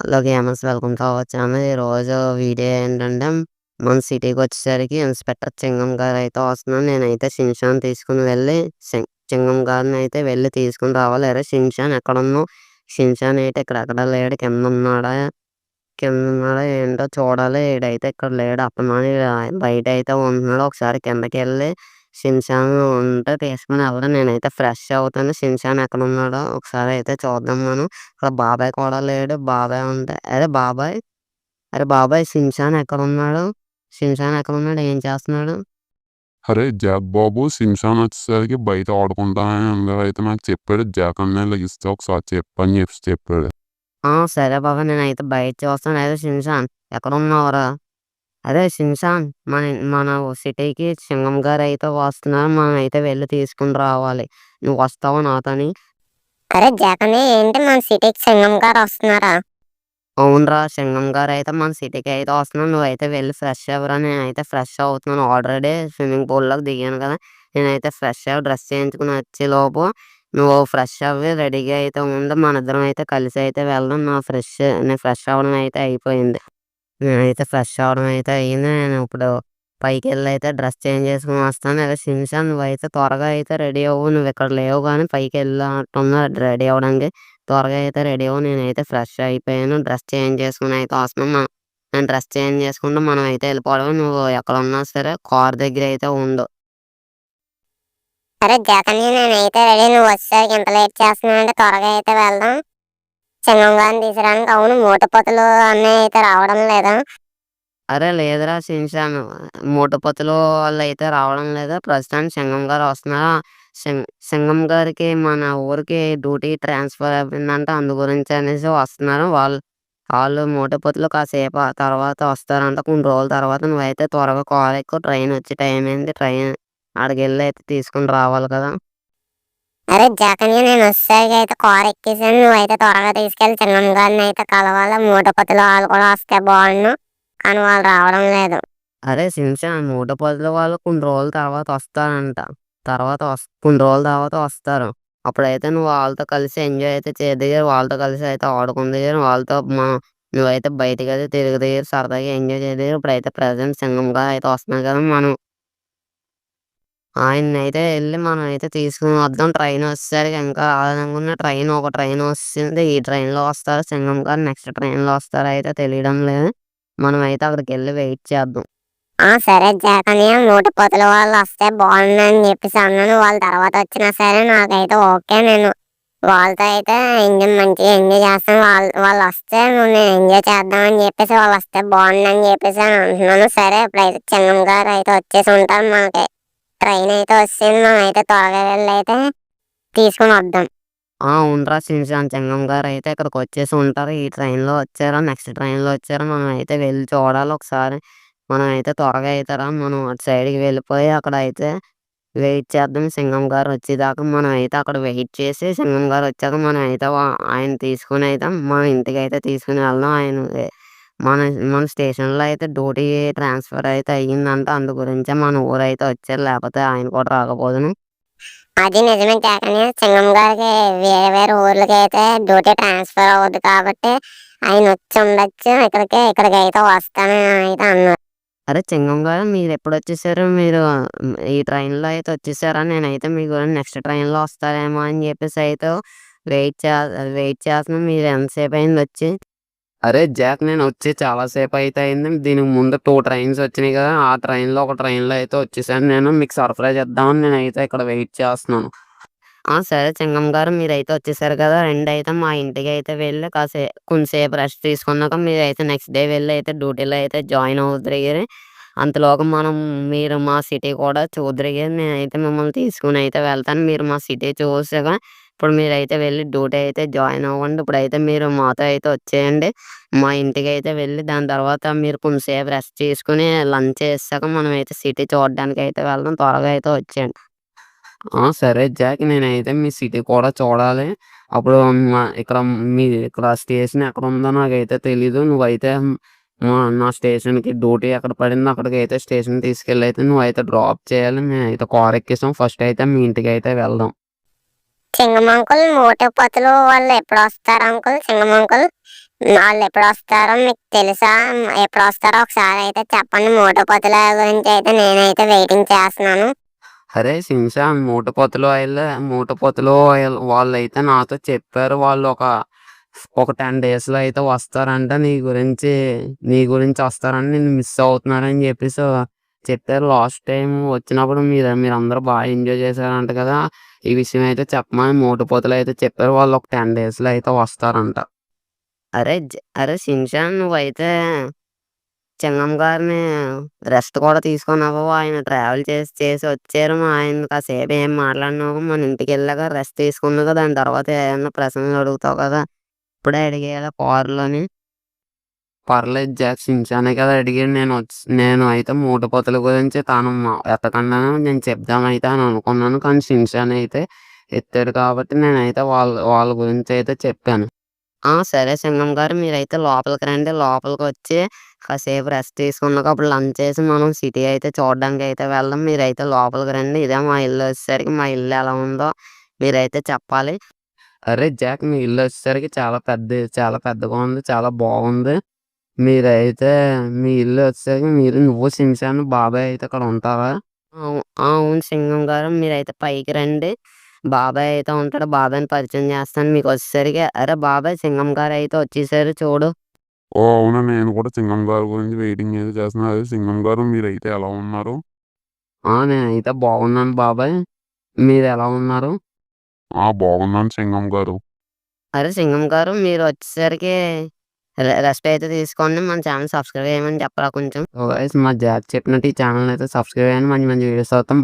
Hello gamers welcome to our channel ఈరోజు video ఏంటంటే మన సిటీకి వచ్చేసరికి ఇన్స్పెక్టర్ చింగం గారు అయితే వస్తున్నాను నేనైతే షిన్షాన్ తీసుకుని వెళ్ళి చింగం గారిని అయితే వెళ్ళి తీసుకుని రావాలి. అరే షిన్షాన్ ఎక్కడ ఉన్నావు షిన్షాన్ అయితే ఇక్కడ ఎక్కడ లేడు? కింద ఉన్నాడా? కింద ఉన్నాడా? ఏంటో చూడాలి. ఈడైతే ఇక్కడ లేడు. అప్పమాని బయట అయితే ఉంటున్నాడు. ఒకసారి కిందకి వెళ్ళి షిన్షాన్ ఉంటే తీసుకుని వెళ్ళడం. నేనైతే ఫ్రెష్ అవుతాను. షిన్షాన్ ఎక్కడ ఉన్నాడో ఒకసారి అయితే చూద్దాం మనం. ఇక్కడ బాబాయ్ కూడా లేడు. బాబాయ్ ఉంటే అరే బాబాయ్ అరే బాబాయ్ షిన్షాన్ ఎక్కడ ఉన్నాడు? షిన్షాన్ ఎక్కడ ఉన్నాడు? ఏం చేస్తున్నాడు? అరే జాక్ బాబు సింషాన్ వచ్చేసరికి బయట ఆడుకుంటానని అందరూ అయితే నాకు చెప్పాడు జాక్ అన్నయ్య ఇస్తే ఒకసారి చెప్పని చెప్పి చెప్పాడు. సరే బాబా. నేనైతే బయట చూస్తాను. అదే షిన్షాన్ ఎక్కడ ఉన్నావురా? అదే షిన్షాన్ మన మన సిటీకి సింగం గారు అయితే వస్తున్నారు. మనం అయితే వెళ్ళి తీసుకుని రావాలి. నువ్వు వస్తావా నాతోని? అరే జగనే ఏంటి మన సిటీకి సింగం గారు వస్తున్నారా? అవునరా సింగం గారు అయితే మన సిటీకి అయితే వస్తున్నాను నువ్వైతే వెళ్ళి ఫ్రెష్ అవ్వరా. నేనైతే ఫ్రెష్ అవుతున్నాను. ఆల్రెడీ స్విమ్మింగ్ పూల్లోకి దిగాను కదా. నేనైతే ఫ్రెష్ అవ్వ డ్రెస్ చేయించుకుని వచ్చే లోపు నువ్వు ఫ్రెష్ అవ్వి రెడీగా అయితే ఉండి. మన ఇద్దరం అయితే కలిసి అయితే వెళ్దాం. నా ఫ్రెష్ నేను ఫ్రెష్ అవ్వడం అయితే అయిపోయింది. నేనైతే ఫ్రెష్ అవ్వడం అయితే అయ్యింది నేను ఇప్పుడు పైకి వెళ్ళి అయితే డ్రెస్ చేంజ్ చేసుకుని వస్తాను. అదే నువ్వు నువ్వైతే త్వరగా అయితే రెడీ అవ్వు. నువ్వు ఇక్కడ లేవు కానీ పైకి వెళ్ళినట్టున్నా రెడీ అవ్వడానికి త్వరగా అయితే రెడీ అవ్వు. నేనైతే ఫ్రెష్ అయిపోయాను. డ్రెస్ చేంజ్ చేసుకుని అయితే వస్తున్నాను నేను డ్రెస్ చేంజ్ చేసుకుంటూ మనం అయితే వెళ్ళిపోవడం. నువ్వు ఎక్కడ ఉన్నా సరే కార్ దగ్గర అయితే ఉండు. అరే జగన్ నేనైతే రెడీ. నువ్వు వచ్చేసరికి ఇంత లేట్ చేస్తున్నావు అంటే త్వరగా అయితే వెళ్దాం. సింగం తీసడానికి అవును మూటపొతులు అన్నీ అయితే రావడం లేదా? అరే లేదురా షిన్షాన్ మూటపొత్తులు వాళ్ళు అయితే రావడం లేదా? ప్రస్తుతానికి సింగం గారు వస్తున్నారు? సింగ్ సింగం గారికి మన ఊరికి డ్యూటీ ట్రాన్స్ఫర్ అయిపోయిందంట. అందు గురించి అనేసి వస్తున్నారు. వాళ్ళు వాళ్ళు మూటపొత్తులు కాసేపు తర్వాత వస్తారంట. కొన్ని రోజుల తర్వాత నువ్వైతే త్వరగా కార్ ఎక్కువ ట్రైన్ వచ్చే టైం అయింది. ట్రైన్ ఆడికి వెళ్ళి అయితే తీసుకుని రావాలి కదా? అరే జగన్ నేను వచ్చేసరికి అయితే కార్ ఎక్కేసాను. నువ్వైతే త్వరగా తీసుకెళ్ళి చిన్న గారిని అయితే కలవాలి. మూటపొత్తులు వాళ్ళు కూడా వస్తే బాగుండు. కానీ వాళ్ళు రావడం లేదు. అరే సింసా మూటపొత్తులు వాళ్ళు కొన్ని రోజుల తర్వాత వస్తారంట. తర్వాత కొన్ని రోజుల తర్వాత వస్తారు. అప్పుడైతే నువ్వు వాళ్ళతో కలిసి ఎంజాయ్ అయితే చేయదిగారు వాళ్ళతో కలిసి అయితే ఆడుకుందిగారు వాళ్ళతో మా నువ్వైతే బయటకు అయితే తిరుగుదిగారు సరదాగా ఎంజాయ్ చేయదిగారు ఇప్పుడైతే ప్రజెంట్ సింగంగా అయితే వస్తున్నాయి కదా మనం. ఆయన అయితే వెళ్ళి మనం అయితే తీసుకుని వద్దాం. ట్రైన్ వచ్చేసరికి ఇంకా ఆనందంగా ట్రైన్ ఒక ట్రైన్ వస్తుంది. ఈ ట్రైన్లో వస్తారు. సింగం గారు నెక్స్ట్ ట్రైన్లో వస్తారు. అయితే తెలియడం లేదు. మనం అయితే అక్కడికి వెళ్ళి వెయిట్ చేద్దాం. ఆ సరే జగన్ మూటపొత్తులు వాళ్ళు వస్తే బాగుందని చెప్పేసి అన్నాను. వాళ్ళ తర్వాత వచ్చినా సరే నాకైతే ఓకే నేను. వాళ్ళతో అయితే ఎంజాయ్ మంచిగా ఎంజాయ్ చేస్తాను. వాళ్ళు వాళ్ళు వస్తే నువ్వు నేను ఎంజాయ్ చేద్దామని చెప్పేసి వాళ్ళు వస్తే బాగుందని చెప్పేసి అని అంటున్నాను. సరే ఇప్పుడైతే చెంగం గారు అయితే వచ్చేసి ఉంటారు మనకి ట్రైన్ అయితే వచ్చింది మనం అయితే త్వరగా వెళ్ళి అయితే తీసుకుని వద్దాం. అవునరా శ్రీశాంత్ చెంగం గారు అయితే ఇక్కడికి వచ్చేసి ఉంటారు. ఈ ట్రైన్లో వచ్చారా నెక్స్ట్ ట్రైన్లో వచ్చారా మనం అయితే వెళ్ళి చూడాలి ఒకసారి. మనం అయితే త్వరగా అవుతారా మనం అటు సైడ్కి వెళ్ళిపోయి అక్కడ అయితే వెయిట్ చేద్దాం. సింగం గారు వచ్చేదాకా మనం అయితే అక్కడ వెయిట్ చేసి సింగం గారు వచ్చాక మనం అయితే ఆయన తీసుకుని అయితే మన ఇంటికి అయితే తీసుకుని వెళ్దాం. ఆయన మన మన స్టేషన్లో అయితే డ్యూటీ ట్రాన్స్ఫర్ అయితే అయ్యిందంట. అందు గురించే మన ఊరు అయితే వచ్చారు. లేకపోతే ఆయన కూడా రాకపోదును. అది నిజమే కాకనే. సింగం గారికి వేరే వేరే ఊర్లకి అయితే డ్యూటీ ట్రాన్స్ఫర్ అవుద్ది కాబట్టి ఆయన వచ్చి ఉండొచ్చు. ఇక్కడికి ఇక్కడికి అయితే వస్తానని అయితే అన్నారు. అరే చింగం గారు మీరు ఎప్పుడు వచ్చేసారు? మీరు ఈ ట్రైన్లో అయితే వచ్చేసారా? నేనైతే మీకు నెక్స్ట్ ట్రైన్లో వస్తారేమో అని చెప్పేసి అయితే వెయిట్ చే వెయిట్ చేస్తున్నాను. మీరు ఎంతసేపు అయింది వచ్చి? అరే జాక్ నేను వచ్చి చాలాసేపు అయితే అయింది. దీనికి ముందు టూ ట్రైన్స్ వచ్చినాయి కదా ఆ ట్రైన్లో ఒక ట్రైన్లో అయితే వచ్చేసాను. నేను మీకు సర్ప్రైజ్ ఇద్దామని నేను అయితే ఇక్కడ వెయిట్ చేస్తున్నాను. ఆ సరే చింగం గారు మీరైతే వచ్చేసారు కదా. రెండు అయితే మా ఇంటికి అయితే వెళ్ళి కాసే కొంతసేపు రెస్ట్ తీసుకున్నాక మీరు అయితే నెక్స్ట్ డే వెళ్ళి అయితే డ్యూటీలో అయితే జాయిన్ అవుతారు అంతలోగా మనం మీరు మా సిటీ కూడా చూద్దరిగి నేనైతే మిమ్మల్ని తీసుకుని అయితే వెళ్తాను. మీరు మా సిటీ చూసాక ఇప్పుడు మీరు అయితే వెళ్ళి డ్యూటీ అయితే జాయిన్ అవ్వండి ఇప్పుడైతే మీరు మాతో అయితే వచ్చేయండి మా ఇంటికి అయితే వెళ్ళి దాని తర్వాత మీరు కొంతసేపు రెస్ట్ తీసుకుని లంచ్ చేసాక మనం అయితే సిటీ చూడడానికి అయితే వెళ్దాం త్వరగా అయితే వచ్చేయండి సరే జాక్ నేనైతే మీ సిటీ కూడా చూడాలి. అప్పుడు మా ఇక్కడ మీ ఇక్కడ స్టేషన్ ఎక్కడ ఉందో నాకైతే తెలీదు. నువ్వైతే మా నా స్టేషన్‌కి డ్యూటీ ఎక్కడ పడిందో అక్కడికైతే స్టేషన్‌కి తీసుకెళ్ళి అయితే నువ్వైతే డ్రాప్ చేయాలి. మేమైతే కార్ ఎక్కేసాం. ఫస్ట్ అయితే మీ అయితే వెళ్దాం. సింగమంకుల్ అంకుల్ వాళ్ళు ఎప్పుడు వస్తారు అంకుల్? సింగమంకుల్ వాళ్ళు ఎప్పుడు వస్తారో? మీకు తెలుసా? ఎప్పుడు వస్తారో ఒకసారి అయితే చెప్పండి. మూటపతుల గురించి అయితే నేనైతే వెయిటింగ్ చేస్తున్నాను. అరే సించాన్ మూటపొత్తులు ఆయిల్ మూటపొత్తులు వాళ్ళు అయితే నాతో చెప్పారు. వాళ్ళు ఒక ఒక టెన్ డేస్లో అయితే వస్తారంట. నీ గురించి నీ గురించి వస్తారని నేను మిస్ అవుతున్నారని చెప్పేసి చెప్పారు. లాస్ట్ టైం వచ్చినప్పుడు మీరు మీరు అందరూ బాగా ఎంజాయ్ చేశారంట కదా! ఈ విషయం అయితే చెప్పమని మూటపోతలు అయితే చెప్పారు. వాళ్ళు ఒక టెన్ డేస్లో అయితే వస్తారంట. అరే జ- అరే నువ్వు నువ్వైతే చెంగం గారిని రెస్ట్ కూడా తీసుకున్నావు ఆయన ట్రావెల్ చేసి చేసి వచ్చారు. మా ఆయన కాసేపు ఏం మాట్లాడినావు? మన ఇంటికి వెళ్ళాక రెస్ట్ తీసుకున్నావు కదా! దాని తర్వాత ఏమన్నా ప్రశ్నలు అడుగుతావు కదా! ఇప్పుడే అడిగేలా కారులోని. పర్లేదు జాక్ సించానే కదా అడిగాడు నేను వచ్చి నేను అయితే మూటపోతల గురించి తాను ఎత్తకుండా నేను చెప్దామైతే అని అనుకున్నాను. కానీ సించాన్ అయితే ఎత్తాడు కాబట్టి నేనైతే వాళ్ళ వాళ్ళ గురించి అయితే చెప్పాను. ఆ సరే సింగం గారు మీరైతే లోపలికి రండి. లోపలికి వచ్చి కాసేపు రెస్ట్ తీసుకున్నాక అప్పుడు లంచ్ చేసి మనం సిటీ అయితే చూడడానికి అయితే వెళ్దాం. మీరైతే లోపలికి రండి. ఇదే మా ఇల్లు వచ్చేసరికి మా ఇల్లు ఎలా ఉందో మీరైతే చెప్పాలి. అరే జాక్ మీ ఇల్లు వచ్చేసరికి చాలా పెద్ద చాలా పెద్దగా ఉంది చాలా బాగుంది. మీరైతే మీ ఇల్లు వచ్చేసరికి మీరు నువ్వు సించాను బాబాయ్ అయితే అక్కడ ఉంటారా అవును సింగం గారు మీరైతే పైకి రండి. బాబాయ్ అయితే ఉంటాడు. బాబాయ్ని పరిచయం చేస్తాను. మీకు వచ్చేసరికి అరే బాబాయ్ సింగం గారు అయితే వచ్చేసారు చూడు. ఓ అవునా. నేను కూడా సింగం గారి గురించి వెయిటింగ్ అయితే చేస్తున్నాను అదే సింగం గారు మీరైతే ఎలా ఉన్నారు? ఆ నేనైతే బాగున్నాను బాబాయ్. మీరు ఎలా ఉన్నారు? ఆ బాగున్నాను సింగం గారు. అరే సింగం గారు మీరు వచ్చేసరికి రెస్ట్ అయితే తీసుకోండి మన ఛానల్ సబ్స్క్రైబ్ చేయమని చెప్పరా కొంచెం. మా జాబ్ చెప్పినట్టు ఈ ఛానల్ అయితే సబ్స్క్రైబ్ అయ్యాను మంచి మంచి వీడియోస్ అవుతాం